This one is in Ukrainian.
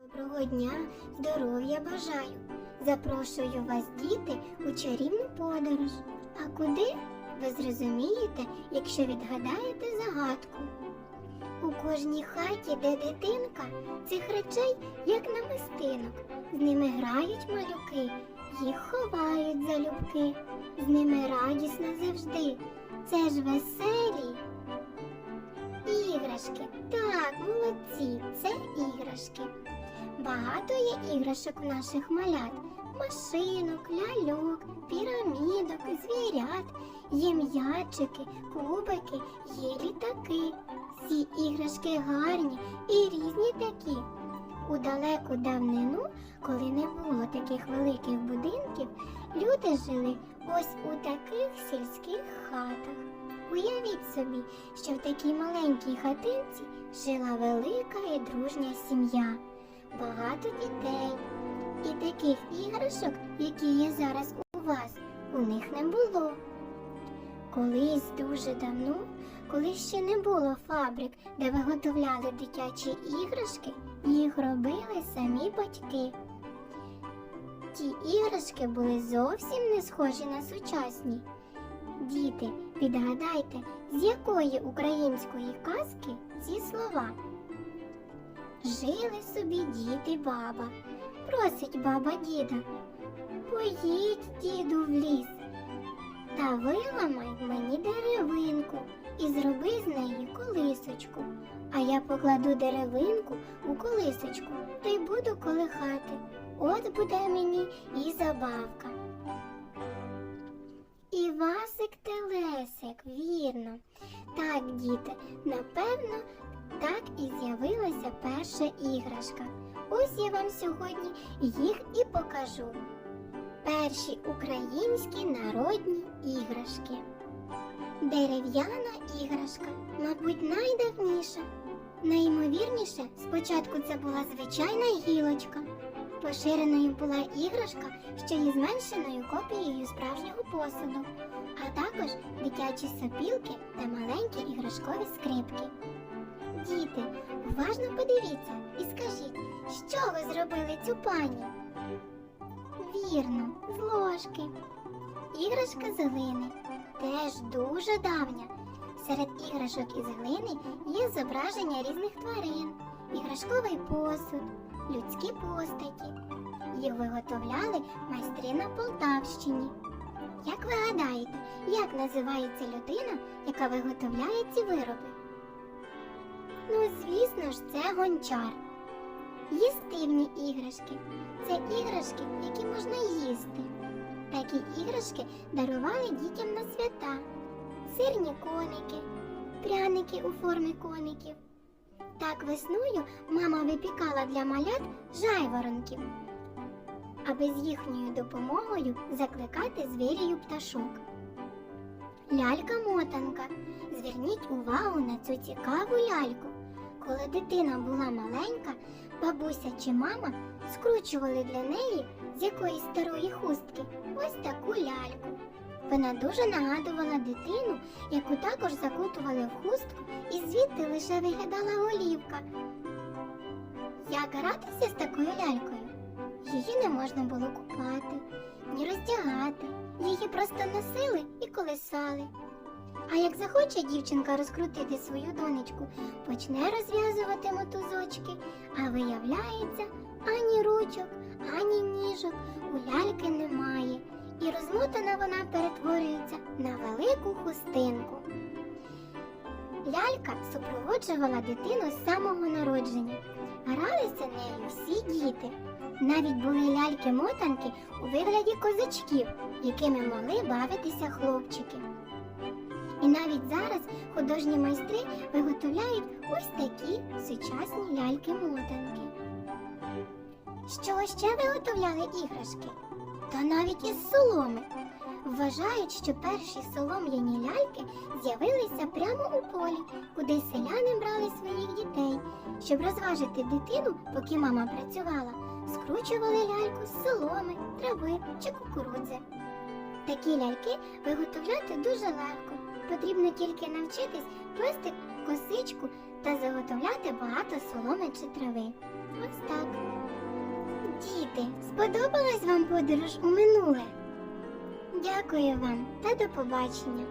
Доброго дня, здоров'я бажаю. Запрошую вас, діти, у чарівну подорож. А куди? Ви зрозумієте, якщо відгадаєте загадку. У кожній хаті, де дитинка, цих речей, як намистинок. З ними грають малюки, їх ховають залюбки. З ними радісно завжди. Це ж веселі. Іграшки. Так, молодці, це іграшки. Багато є іграшок у наших малят. Машинок, ляльок, пірамідок, звірят, є м'ячики, кубики, є літаки. Всі іграшки гарні і різні такі. У далеку давнину, коли не було таких великих будинків, люди жили ось у таких сільських хатах. Уявіть собі, що в такій маленькій хатинці жила велика і дружня сім'я багато дітей. І таких іграшок, які є зараз у вас, у них не було. Колись дуже давно, коли ще не було фабрик, де виготовляли дитячі іграшки, їх робили самі батьки. Ті іграшки були зовсім не схожі на сучасні. Діти, відгадайте, з якої української казки ці слова? Жили собі дід і баба. Просить баба діда. Поїдь, діду, в ліс. Та виламай мені деревинку і зроби з неї колисочку. А я покладу деревинку у колисочку та й буду колихати. От буде мені і забавка. І Васик Телесик, вірно. Так, діти, напевно, так і з'явилася перша іграшка. Ось я вам сьогодні їх і покажу. Перші українські народні іграшки. Дерев'яна іграшка, мабуть, найдавніша. Найімовірніше, спочатку це була звичайна гілочка. Поширеною була іграшка, що є зменшеною копією справжнього посуду, а також дитячі сопілки та маленькі іграшкові скрипки. Діти, уважно подивіться і скажіть, що ви зробили цю пані? Вірно, з ложки. Іграшка з глини теж дуже давня. Серед іграшок із глини є зображення різних тварин, іграшковий посуд, людські постаті. Їх виготовляли майстри на Полтавщині. Як ви гадаєте, як називається людина, яка виготовляє ці вироби? Ну, звісно ж, це гончар. Їстивні іграшки. Це іграшки, які можна їсти. Такі іграшки дарували дітям на свята. Сирні коники, пряники у формі коників. Так весною мама випікала для малят жайворонків, аби з їхньою допомогою закликати звірію пташок. Лялька-мотанка. Зверніть увагу на цю цікаву ляльку. Коли дитина була маленька, бабуся чи мама скручували для неї з якоїсь старої хустки ось таку ляльку. Вона дуже нагадувала дитину, яку також закутували в хустку, і звідти лише виглядала голівка. Як гратися з такою лялькою? Її не можна було купати, ні роздягати, її просто носили і колисали. А як захоче дівчинка розкрутити свою донечку, почне розв'язувати мотузочки, а виявляється, ані ручок, ані ніжок у ляльки немає, і розмотана вона перетворюється на велику хустинку. Лялька супроводжувала дитину з самого народження. Гралися нею всі діти. Навіть були ляльки-мотанки у вигляді козачків, якими могли бавитися хлопчики. І навіть зараз художні майстри виготовляють ось такі сучасні ляльки-мотанки. Що ще виготовляли іграшки? Та навіть із соломи. Вважають, що перші солом'яні ляльки з'явилися прямо у полі, куди селяни брали своїх дітей. Щоб розважити дитину, поки мама працювала, скручували ляльку з соломи, трави чи кукурудзи. Такі ляльки виготовляти дуже легко. Потрібно тільки навчитись плести косичку та заготовляти багато соломи чи трави. Ось так. Діти, сподобалась вам подорож у минуле? Дякую вам та до побачення.